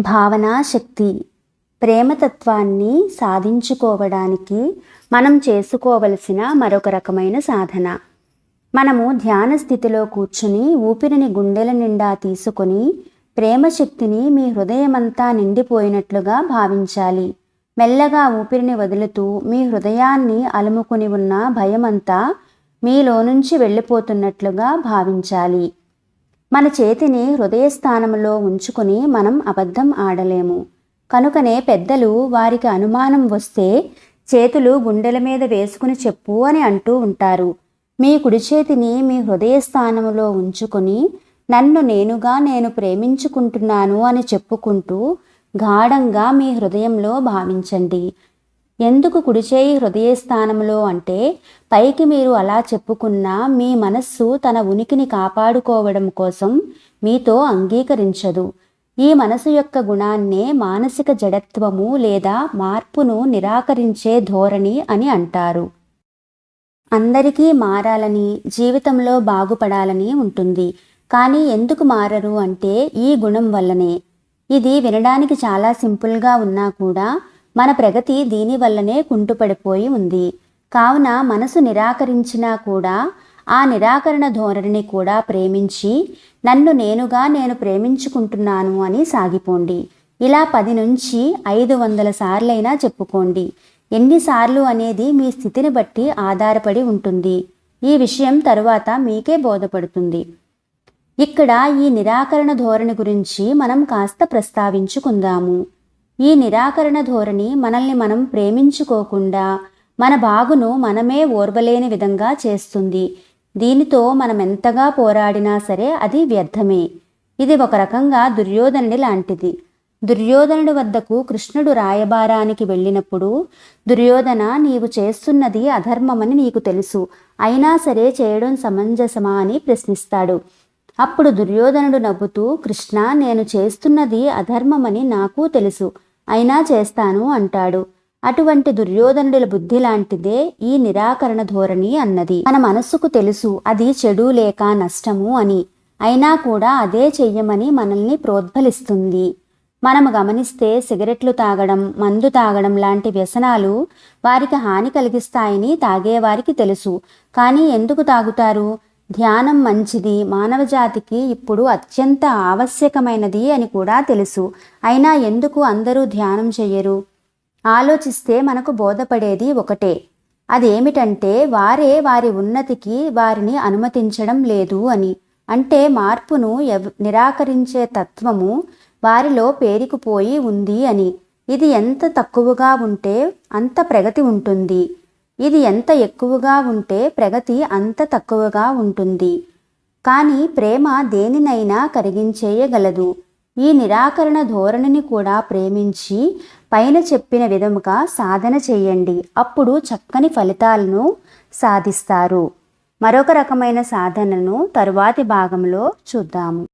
భావనా శక్తి ప్రేమతత్వాన్ని సాధించుకోవడానికి మనం చేసుకోవలసిన మరొక రకమైన సాధన. మనము ధ్యాన స్థితిలో కూర్చుని ఊపిరిని గుండెల నిండా తీసుకొని ప్రేమ శక్తిని మీ హృదయమంతా నిండిపోయినట్లుగా భావించాలి. మెల్లగా ఊపిరిని వదులుతూ మీ హృదయాన్ని అలుముకుని ఉన్న భయమంతా మీలో నుంచి వెళ్ళిపోతున్నట్లుగా భావించాలి. మన చేతిని హృదయస్థానంలో ఉంచుకుని మనం అబద్ధం ఆడలేము. కనుకనే పెద్దలు వారికి అనుమానం వస్తే చేతులు గుండెల మీద వేసుకుని చెప్పు అని అంటూ ఉంటారు. మీ కుడి చేతిని మీ హృదయస్థానంలో ఉంచుకొని నన్ను నేనుగా నేను ప్రేమించుకుంటున్నాను అని చెప్పుకుంటూ గాఢంగా మీ హృదయంలో భావించండి. ఎందుకు కుడిచేయి హృదయస్థానంలో అంటే పైకి మీరు అలా చెప్పుకున్నా మీ మనస్సు తన ఉనికిని కాపాడుకోవడం కోసం మీతో అంగీకరించదు. ఈ మనసు యొక్క గుణాన్నే మానసిక జడత్వము లేదా మార్పును నిరాకరించే ధోరణి అని అంటారు. అందరికీ మారాలని జీవితంలో బాగుపడాలని ఉంటుంది. కానీ ఎందుకు మారరు అంటే ఈ గుణం వల్లనే. ఇది వినడానికి చాలా సింపుల్గా ఉన్నా కూడా మన ప్రగతి దీనివల్లనే కుంటుపడిపోయి ఉంది. కావున మనసు నిరాకరించినా కూడా ఆ నిరాకరణ ధోరణిని కూడా ప్రేమించి నన్ను నేనుగా నేను ప్రేమించుకుంటున్నాను అని సాగిపోండి. ఇలా పది నుంచి ఐదు వందల సార్లైనా చెప్పుకోండి. ఎన్నిసార్లు అనేది మీ స్థితిని బట్టి ఆధారపడి ఉంటుంది. ఈ విషయం తరువాత మీకే బోధపడుతుంది. ఇక్కడ ఈ నిరాకరణ ధోరణి గురించి మనం కాస్త ప్రస్తావించుకుందాము. ఈ నిరాకరణ ధోరణి మనల్ని మనం ప్రేమించుకోకుండా మన బాగును మనమే ఓర్వలేని విధంగా చేస్తుంది. దీనితో మనం ఎంతగా పోరాడినా సరే అది వ్యర్థమే. ఇది ఒక రకంగా దుర్యోధనుడి లాంటిది. దుర్యోధనుడి వద్దకు కృష్ణుడు రాయబారానికి వెళ్ళినప్పుడు దుర్యోధన నీవు చేస్తున్నది అధర్మమని నీకు తెలుసు. అయినా సరే చేయడం సమంజసమా అని ప్రశ్నిస్తాడు. అప్పుడు దుర్యోధనుడు నవ్వుతూ కృష్ణ నేను చేస్తున్నది అధర్మమని నాకు తెలుసు. అయినా చేస్తాను అంటాడు. అటువంటి దుర్యోధనుడుల బుద్ధి లాంటిదే ఈ నిరాకరణ ధోరణి అన్నది. మన మనస్సుకు తెలుసు అది చెడు లేక నష్టము అని. అయినా కూడా అదే చెయ్యమని మనల్ని ప్రోద్బలిస్తుంది. మనము గమనిస్తే సిగరెట్లు తాగడం మందు తాగడం లాంటి వ్యసనాలు వారికి హాని కలిగిస్తాయని తాగేవారికి తెలుసు. కానీ ఎందుకు తాగుతారు? ధ్యానం మంచిది. మానవజాతికి ఇప్పుడు అత్యంత ఆవశ్యకమైనది అని కూడా తెలుసు. అయినా ఎందుకు అందరూ ధ్యానం చెయ్యరు ఆలోచిస్తే మనకు బోధపడేది ఒకటే. అదేమిటంటే వారే వారి ఉన్నతికి వారిని అనుమతించడం లేదు అని. అంటే మార్పును ఎవ్ నిరాకరించే తత్వము వారిలో పేరుకుపోయి ఉంది అని. ఇది ఎంత తక్కువగా ఉంటే అంత ప్రగతి ఉంటుంది. ఇది ఎంత ఎక్కువగా ఉంటే ప్రగతి అంత తక్కువగా ఉంటుంది. కానీ ప్రేమ దేనినైనా కరిగించేయగలదు. ఈ నిరాకరణ ధోరణిని కూడా ప్రేమించి పైన చెప్పిన విధముగా సాధన చేయండి. అప్పుడు చక్కని ఫలితాలను సాధిస్తారు. మరొక రకమైన సాధనను తరువాతి భాగంలో చూద్దాము.